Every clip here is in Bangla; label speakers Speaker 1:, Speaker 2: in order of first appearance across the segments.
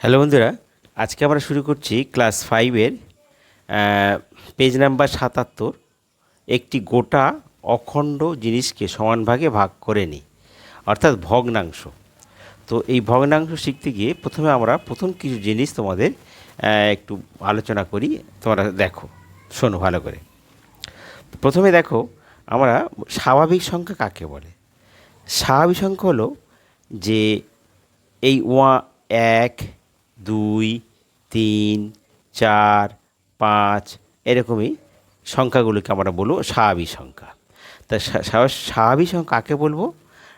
Speaker 1: হ্যালো বন্ধুরা, আজকে আমরা শুরু করছি ক্লাস ফাইভের পেজ নাম্বার সাতাত্তর, একটি গোটা অখণ্ড জিনিসকে সমান ভাগে ভাগ করে নিই, অর্থাৎ ভগ্নাংশ। তো এই ভগ্নাংশ শিখতে গিয়ে প্রথমে আমরা প্রথম কিছু জিনিস তোমাদের একটু আলোচনা করি, তোমরা দেখো, শোনো ভালো করে। প্রথমে দেখো, আমরা স্বাভাবিক সংখ্যা কাকে বলে? স্বাভাবিক সংখ্যা হলো যে এই ওয়া, এক দুই, তিন, চার, পাঁচ, এরকমই সংখ্যাগুলোকে আমরা বলব স্বাভাবিক সংখ্যা। তা স্বা- স্বা- স্বাভাবিক সংখ্যা কাকে বলব?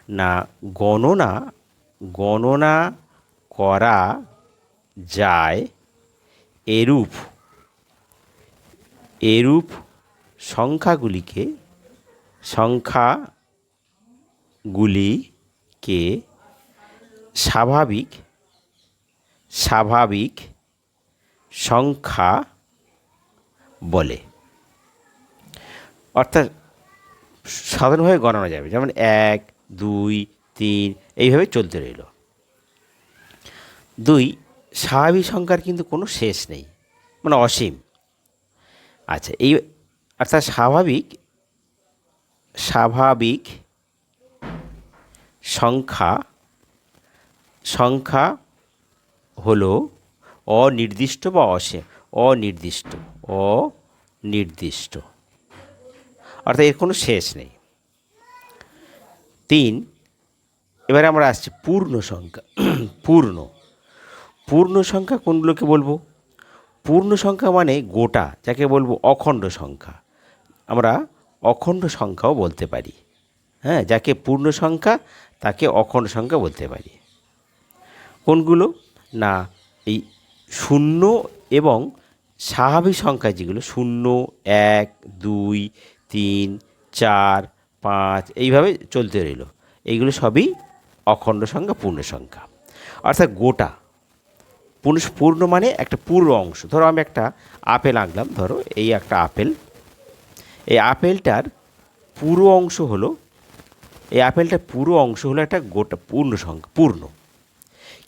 Speaker 1: না, গণনা গণনা করা যায় এরূপ এরূপ সংখ্যাগুলিকে সংখ্যাগুলিকে স্বাভাবিক স্বাভাবিক সংখ্যা বলে। অর্থাৎ সাধারণভাবে গণনা যাবে। যেমন এক, দুই, তিন, এইভাবে চলতে রইল। দুই, স্বাভাবিক সংখ্যার কিন্তু কোনো শেষ নেই মানে অসীম। আচ্ছা এই অর্থাৎ স্বাভাবিক স্বাভাবিক সংখ্যা সংখ্যা হলো অনির্দিষ্ট বা অসীম অনির্দিষ্ট অনির্দিষ্ট। অর্থাৎ এর কোনো শেষ নেই। তিন, এবারে আমরা আসছি পূর্ণ সংখ্যা, পূর্ণ। পূর্ণ সংখ্যা কোনগুলোকে বলব? পূর্ণ সংখ্যা মানে গোটা, যাকে বলব অখণ্ড সংখ্যা। আমরা অখণ্ড সংখ্যাও বলতে পারি। হ্যাঁ যাকে পূর্ণ সংখ্যা, তাকে অখণ্ড সংখ্যা বলতে পারি। কোনগুলো? না, এই শূন্য এবং স্বাভাবিক সংখ্যা যেগুলো, শূন্য, এক, দুই, তিন, চার, পাঁচ, এইভাবে চলতে রইল। এইগুলো সবই অখণ্ড সংখ্যা, পূর্ণ সংখ্যা। অর্থাৎ গোটা, পূর্ণ পূর্ণ মানে একটা পুরো অংশ। ধরো আমি একটা আপেল আঁকলাম, ধরো এই একটা আপেল। এই আপেলটার পুরো অংশ হলো, এই আপেলটার পুরো অংশ হলো একটা গোটা, পূর্ণ সংখ্যা, পূর্ণ।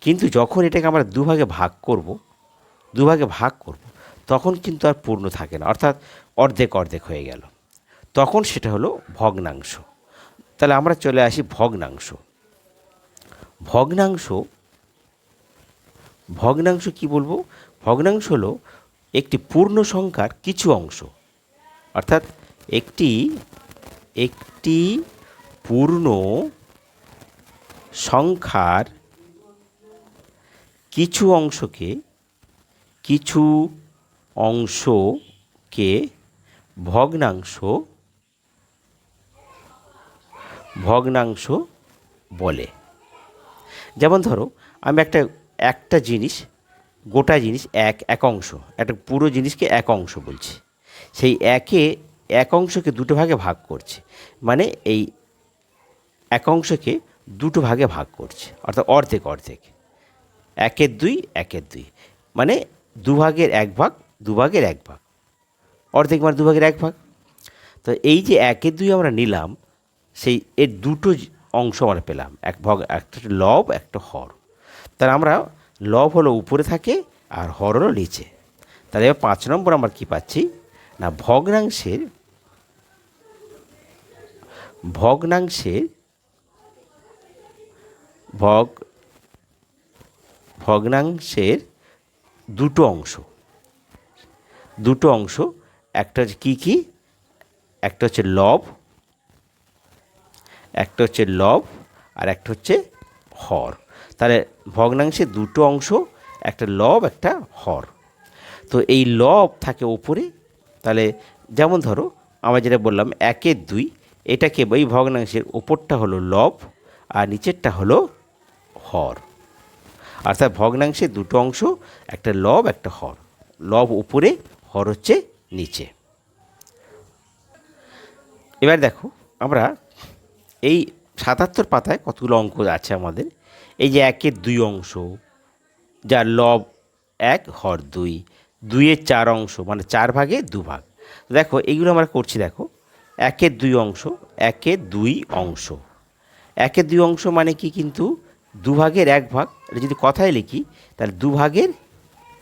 Speaker 1: কিন্তু যখন এটাকে আমরা দুভাগে ভাগ করব, দুভাগে ভাগ করব, তখন কিন্তু আর পূর্ণ থাকে না। অর্থাৎ অর্ধেক অর্ধেক হয়ে গেল। তখন সেটা হলো ভগ্নাংশ। তাহলে আমরা চলে আসি ভগ্নাংশ। ভগ্নাংশ ভগ্নাংশ কি বলব? ভগ্নাংশ হলো একটি পূর্ণ সংখ্যার কিছু অংশ। অর্থাৎ একটি একটি পূর্ণ সংখ্যার কিছু অংশকে কিছু অংশকে ভগ্নাংশ ভগ্নাংশ বলে। যেমন ধরো, আমি একটা একটা জিনিস, গোটা জিনিস এক এক অংশ, একটা পুরো জিনিসকে এক অংশ বলছি। সেই একে, এক অংশকে দুটো ভাগে ভাগ করছে। মানে এই এক অংশকে দুটো ভাগে ভাগ করছে, অর্থাৎ অর্ধেক অর্ধেক। একের দুই একের দুই। মানে দুভাগের এক ভাগ, দুভাগের এক ভাগ। অর্ধেক মানে দুভাগের এক ভাগ। তো এই যে একের দুই আমরা নিলাম, সেই এর দুটো অংশ আমরা পেলাম। এক ভাগ, একটা লব, একটা হর। তাহলে আমরা লব হলো উপরে থাকে আর হর হলো নিচে। তাহলে এবার পাঁচ নম্বর আমরা কী পাচ্ছি? না, ভগ্নাংশের ভগ্নাংশের, ভগ ভগ্নাংশের দুটো অংশ। দুটো অংশ, একটা হচ্ছে কী কী? একটা হচ্ছে লব, একটা হচ্ছে লব, আর একটা হচ্ছে হর। তাহলে ভগ্নাংশের দুটো অংশ, একটা লব, একটা হর। তো এই লব থাকে ওপরে, তাহলে যেমন ধরো, আমরা যেটা বললাম একের দুই, এটাকে ওই ভগ্নাংশের ওপরটা হলো লব, আর নিচেরটা হলো হর। অর্থাৎ ভগ্নাংশে দুটো অংশ, একটা লব, একটা হর। লব উপরে, হর হচ্ছে নিচে। এবার দেখো, আমরা এই সাতাত্তর পাতায় কতগুলো অঙ্ক আছে আমাদের? এই যে একের দুই অংশ, যার লব এক, হর দুই, দুইয়ের চার অংশ মানে চার ভাগে দু ভাগ। দেখো, এইগুলো আমরা করছি, দেখো, একের দুই অংশ, একের দুই অংশ। একের দুই অংশ মানে কি কিন্তু? দুভাগের এক ভাগ, এটা যদি কথায় লিখি, তাহলে দুভাগের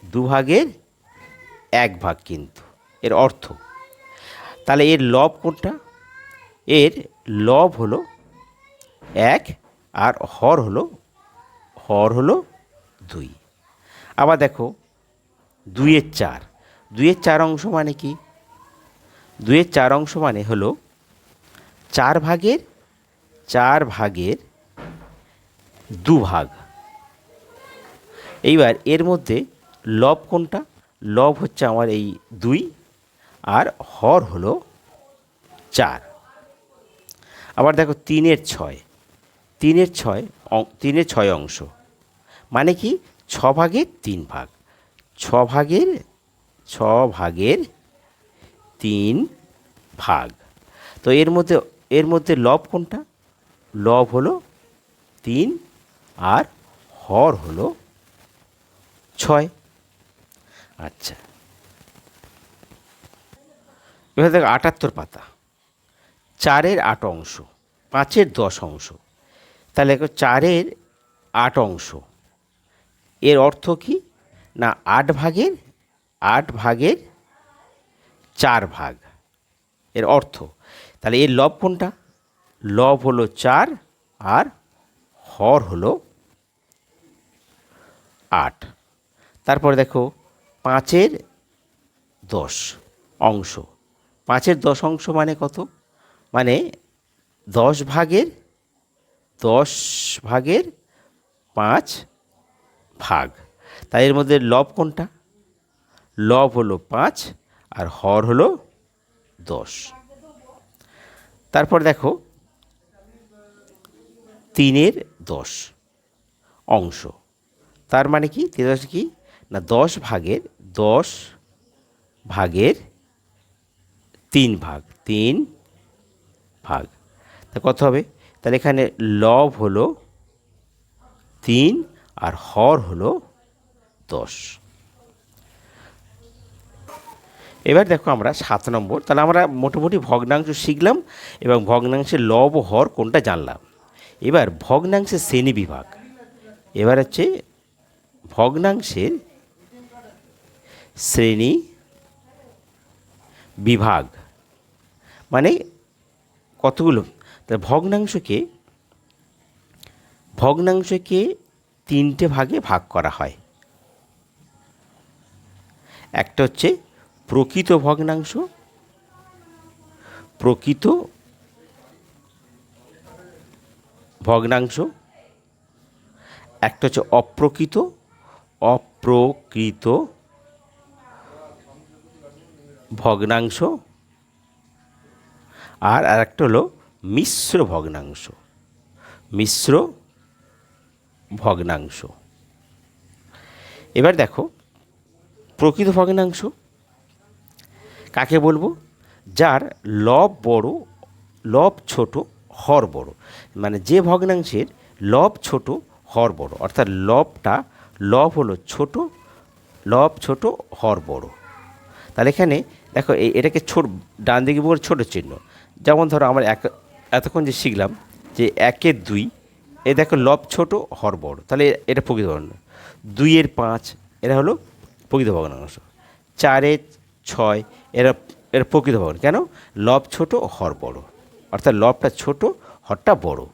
Speaker 1: দুভাগের এক ভাগ কিন্তু, এর অর্থ। তাহলে এর লব কোনটা? এর লব হলো এক, আর হর হলো হর হলো দুই। আবার দেখো, দুইয়ের চার। দুইয়ের চার অংশ মানে কি? দুইয়ের চার অংশ মানে হলো চার ভাগের চার ভাগের দু ভাগ এইবার এর মধ্যে লব কোনটা? লব হচ্ছে আমার এই দুই আর হর হলো চার। আবার দেখো তিনের ছয়। তিনের ছয় তিনের ছয় অংশ। মানে কি? ছ ভাগের তিন ভাগ। ছ ভাগের ছ ভাগের তিন ভাগ। তো এর মধ্যে এর মধ্যে লব কোনটা? লব হলো তিন আর হর হলো ছয়। আচ্ছা। এবার দেখো আটাত্তর পাতা। চারের আট অংশ, পাঁচের দশ অংশ। তাহলে চারের আট অংশ। এর অর্থ কি? না, আট ভাগের আট ভাগের চার ভাগ। এর অর্থ। তাহলে এর লব কোনটা? লব হলো চার আর হর হলো আট। তারপরে দেখো, পাঁচের দশ অংশ। পাঁচের দশ অংশ মানে কত? মানে দশ ভাগের দশ ভাগের পাঁচ ভাগ। তাই এর মধ্যে লব কোনটা? লব হলো পাঁচ আর হর হলো দশ। তারপর দেখো, তিনের দশ অংশ। তার মানে কি? দশ কি? না, দশ ভাগের দশ ভাগের তিন ভাগ তিন ভাগ। তা কত হবে? তাহলে এখানে লব হলো তিন আর হর হলো দশ। এবার দেখো আমরা সাত নম্বর। তাহলে আমরা মোটামুটি ভগ্নাংশ শিখলাম এবং ভগ্নাংশের লব হর কোনটা জানলাম। এবার ভগ্নাংশের শ্রেণি বিভাগ। এবার হচ্ছে ভগ্নাংশের শ্রেণি বিভাগ। মানে কতগুলো? তা ভগ্নাংশকে ভগ্নাংশকে তিনটে ভাগে ভাগ করা হয়। একটা হচ্ছে প্রকৃত ভগ্নাংশ প্রকৃত ভগ্নাংশ, একটা হচ্ছে অপ্রকৃত অপ্রকৃত ভগ্নাংশ। আর আরেকটা হলো মিশ্র ভগ্নাংশ। মিশ্র ভগ্নাংশ। এবার দেখো, প্রকৃত ভগ্নাংশ। কাকে বলব? যার লব বড়, লব ছোট, হর বড়। মানে যে ভগ্নাংশের লব ছোট, হর বড়। অর্থাৎ লবটা লব হলো ছোট, লব ছোট, হর বড়। তাহলে এখানে দেখো এই এটাকে ছোট, ডান দিকে বলে ছোটো চিহ্ন। যেমন ধরো আমরা এক, এতক্ষণ যে শিখলাম যে একের দুই, এ দেখো লব ছোট, হর বড়। তাহলে এটা প্রকৃত ভগ্নাংশ দুইয়ের পাঁচ, এরা হলো প্রকৃত ভগ্নাংশ চারের ছয়, এরা এরা প্রকৃত ভগ্নাংশ কেন? লব ছোট, হর বড়। অর্থাৎ লবটা ছোট, হরটা বড়।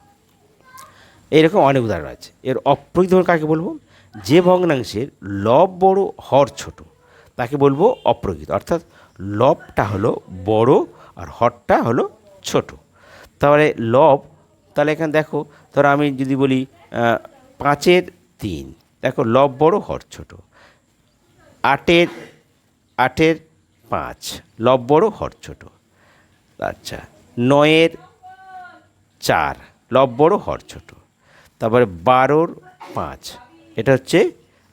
Speaker 1: এইরকম অনেক উদাহরণ আছে। এর অপ্রকৃত ভগ্নাংশ কাকে বলব? যে ভগ্নাংশের লব বড় হর ছোট, তাকে বলব অপ্রকৃত। অর্থাৎ লবটা হলো বড় আর হরটা হলো ছোট। তাহলে লব, তাহলে এখানে দেখো, ধরো আমি যদি বলি পাঁচের তিন, দেখো লব বড়, হর ছোট। আটের আটের পাঁচ, লব বড়, হর ছোট। আচ্ছা নয়ের চার, লব বড়, হর ছোট। তারপরে বারোর পাঁচ এটা হচ্ছে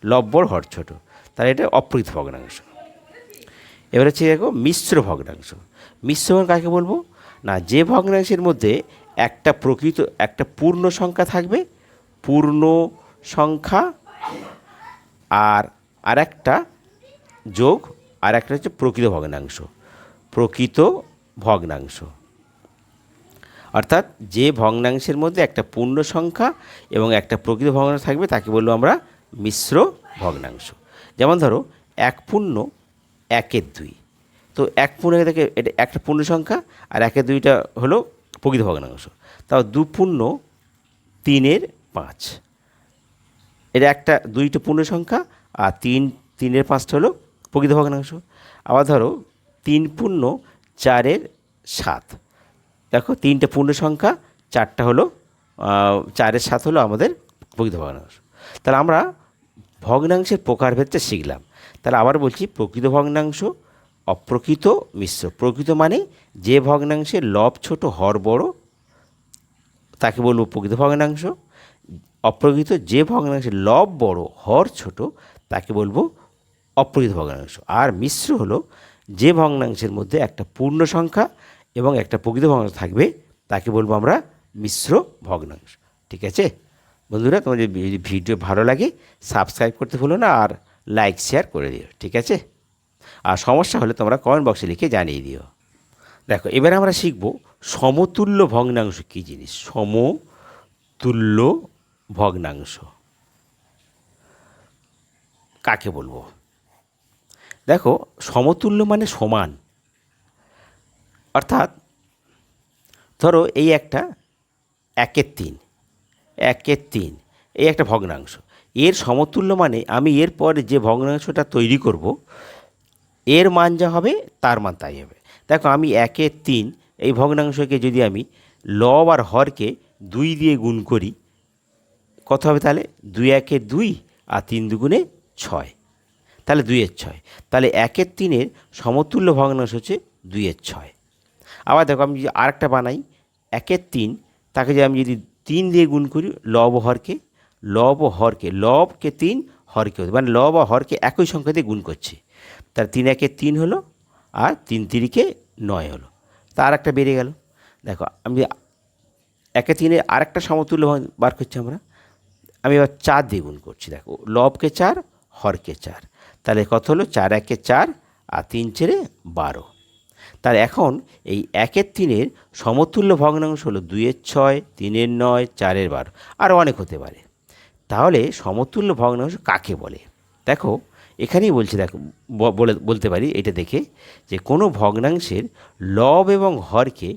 Speaker 1: লব্বর বড় হর ছোট তাহলে এটা অপ্রকৃত ভগ্নাংশ। এবার হচ্ছে দেখো মিশ্র ভগ্নাংশ। মিশ্র ভগ্নাংশ কাকে বলব? না, যে ভগ্নাংশের মধ্যে একটা প্রকৃত, একটা পূর্ণ সংখ্যা থাকবে, পূর্ণ সংখ্যা আর আর একটা যোগ আর একটা হচ্ছে প্রকৃত ভগ্নাংশ। প্রকৃত ভগ্নাংশ। অর্থাৎ যে ভগ্নাংশের মধ্যে একটা পূর্ণ সংখ্যা এবং একটা প্রকৃত ভগ্নাংশ থাকবে, তাকে বলব আমরা মিশ্র ভগ্নাংশ। যেমন ধরো, এক পূর্ণ একের দুই। তো এক পূর্ণ থেকে এটা একটা পূর্ণ সংখ্যা আর একের দুইটা হলো প্রকৃত ভগ্নাংশ। তাও দু পূর্ণ তিনের পাঁচ। এটা একটা দুইটা পূর্ণ সংখ্যা আর তিন, তিনের পাঁচটা হলো প্রকৃত ভগ্নাংশ। আবার ধরো, তিন পূর্ণ চারের সাত। দেখো, তিনটে পূর্ণ সংখ্যা, চারটা হলো চারের সাত হলো আমাদের প্রকৃত ভগ্নাংশ। তাহলে আমরা ভগ্নাংশের প্রকারভেদটা শিখলাম। তাহলে আবার বলছি, প্রকৃত ভগ্নাংশ, অপ্রকৃত মিশ্র। প্রকৃত মানে যে ভগ্নাংশে লব ছোট, হর বড়, তাকে বলব প্রকৃত ভগ্নাংশ। অপ্রকৃত যে ভগ্নাংশের লব বড়, হর ছোট, তাকে বলব অপ্রকৃত ভগ্নাংশ। আর মিশ্র হলো যে ভগ্নাংশের মধ্যে একটা পূর্ণ সংখ্যা এবং একটা প্রকৃত ভগ্নাংশ থাকবে, তাকে বলব আমরা মিশ্র ভগ্নাংশ। ঠিক আছে? বন্ধুরা, তোমাদের যদি ভিডিও ভালো লাগে, সাবস্ক্রাইব করতে ভুলো না আর লাইক, শেয়ার করে দিও, ঠিক আছে? আর সমস্যা হলে তোমরা কমেন্ট বক্সে লিখে জানিয়ে দিও। দেখো, এবার আমরা শিখব সমতুল্য ভগ্নাংশ কী জিনিস? সমতুল্য ভগ্নাংশ। কাকে বলব? দেখো, সমতুল্য মানে সমান। অর্থাৎ, ধরো এই একটা একের তিন একের তিন, এই একটা ভগ্নাংশ। এর সমতুল্য মানে আমি এর পরে যে ভগ্নাংশটা তৈরি করব, এর মান যা হবে, তার মান তাই হবে। দেখো, আমি একের তিন, এই ভগ্নাংশকে যদি আমি লব আর হরকে দুই দিয়ে গুণ করি, কত হবে তাহলে? দুই একের দুই আর তিন দুগুণে ছয়। তাহলে দুইয়ের ছয়। তাহলে একের তিনের সমতুল্য ভগ্নাংশ হচ্ছে দুইয়ের ছয়। আবার দেখো আমি যদি আরেকটা বানাই, একের তিন, তাকে যদি আমি যদি তিন দিয়ে গুণ করি, লব হরকে, লব ও হরকে, লবকে তিন, হরকে মানে লব আর হরকে একই সংখ্যা দিয়ে গুণ করছে। তার তিন একে তিন হলো, আর তিন তিরিকে নয় হলো। তার একটা বেড়ে গেল। দেখো, আমি একে তিনে আরেকটা সমতুল্য বার করছি আমরা। আমি এবার চার দিয়ে গুণ করছি, দেখো, লবকে চার, হরকে চার। তাহলে কত হলো? চার একে চার, আর তিন চেরে বারো। তার এখন এই একের তিনের সমতুল্য ভগ্নাংশ হলো দুইয়ের ছয়, তিনের নয়, চারের বারো। আরও অনেক হতে পারে। তাহলে সমতুল্য ভগ্নাংশ কাকে বলে? দেখো, এখানেই বলছি, দেখো বলে, বলতে পারি এটা দেখে যে কোনো ভগ্নাংশের লব এবং হরকে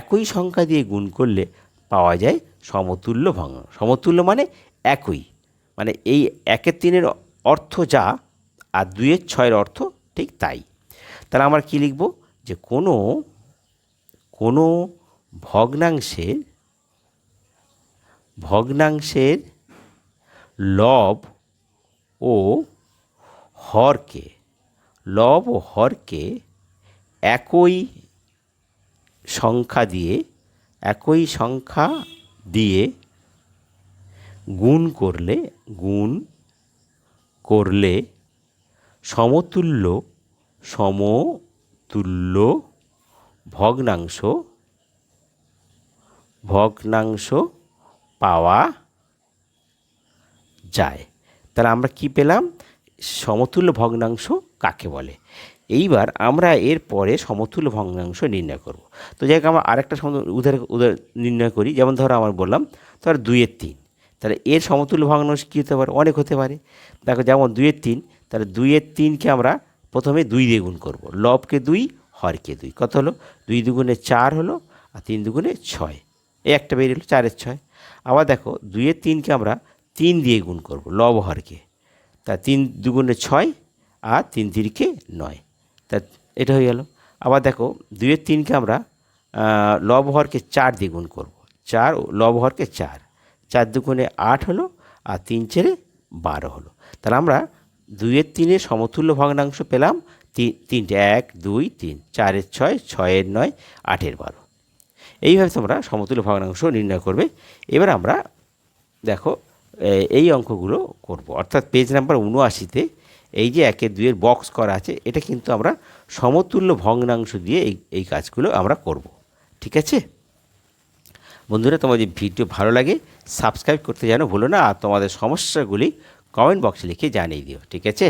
Speaker 1: একই সংখ্যা দিয়ে গুণ করলে পাওয়া যায় সমতুল্য ভগ্নাংশ সমতুল্য মানে একই। মানে এই একের তিনের অর্থ যা আর দুইয়ের ছয়ের অর্থ ঠিক তাই। তাহলে আমরা কী লিখব? যে কোনো কোনো ভগ্নাংশের ভগ্নাংশের লব ও হরকে, লব ও হরকে একই সংখ্যা দিয়ে, একই সংখ্যা দিয়ে গুণ করলে গুণ করলে সমতুল্য সমতুল্য ভগ্নাংশ ভগ্নাংশ পাওয়া যায়। তাহলে আমরা কি পেলাম? সমতুল্য ভগ্নাংশ কাকে বলে? এইবার আমরা এর পরে সমতুল্য ভগ্নাংশ নির্ণয় করব। তো যাই আমরা আরেকটা উদাহরণ উদাহরণ নির্ণয় করি। যেমন ধরো আমার বললাম ধর দুইয়ের তিন। তাহলে এর সমতুল্য ভগ্নাংশ কী হতে পারে? অনেক হতে পারে। দেখো, যেমন দুইয়ের তিন, তাহলে দুইয়ের তিনকে আমরা প্রথমে দুই দিয়ে গুণ করব। লবকে দুই, হরকে দুই। কত হলো? দুই দুগুণে চার হলো আর তিন দুগুণে ছয়। এই একটা বেরিয়ে হলো চারের ছয়। আবার দেখো, দুইয়ের তিনকে আমরা তিন দিয়ে গুণ করব, লব হরকে। তা তিন দুগুণে ছয় আর তিন তিরিকে নয়। তা এটা হয়ে গেল। আবার দেখো, দুইয়ের তিনকে আমরা লব হরকে চার দিয়ে গুণ করব। চার লব হরকে চার। চার দুগুণে আট হলো আর তিন চেরে বারো হলো। তাহলে আমরা দুইয়ের তিনের সমতুল্য ভগ্নাংশ পেলাম তিন, তিনটে এক, দুই, তিন চারের ছয়, ছয়ের নয়, আটের বারো। এইভাবে তোমরা সমতুল্য ভগ্নাংশ নির্ণয় করবে। এবার আমরা দেখো এই অঙ্কগুলো করব। অর্থাৎ পেজ নাম্বার উনআশিতে এই যে একের দুইয়ের বক্স করা আছে, এটা কিন্তু আমরা সমতুল্য ভগ্নাংশ দিয়ে এই এই কাজগুলো আমরা করব। ঠিক আছে? বন্ধুরা, তোমাদের ভিডিও ভালো লাগে সাবস্ক্রাইব করতে যেন ভুলো না, আর তোমাদের সমস্যাগুলি কমেন্ট বক্সে লিখে জানিয়ে দিও ঠিক আছে?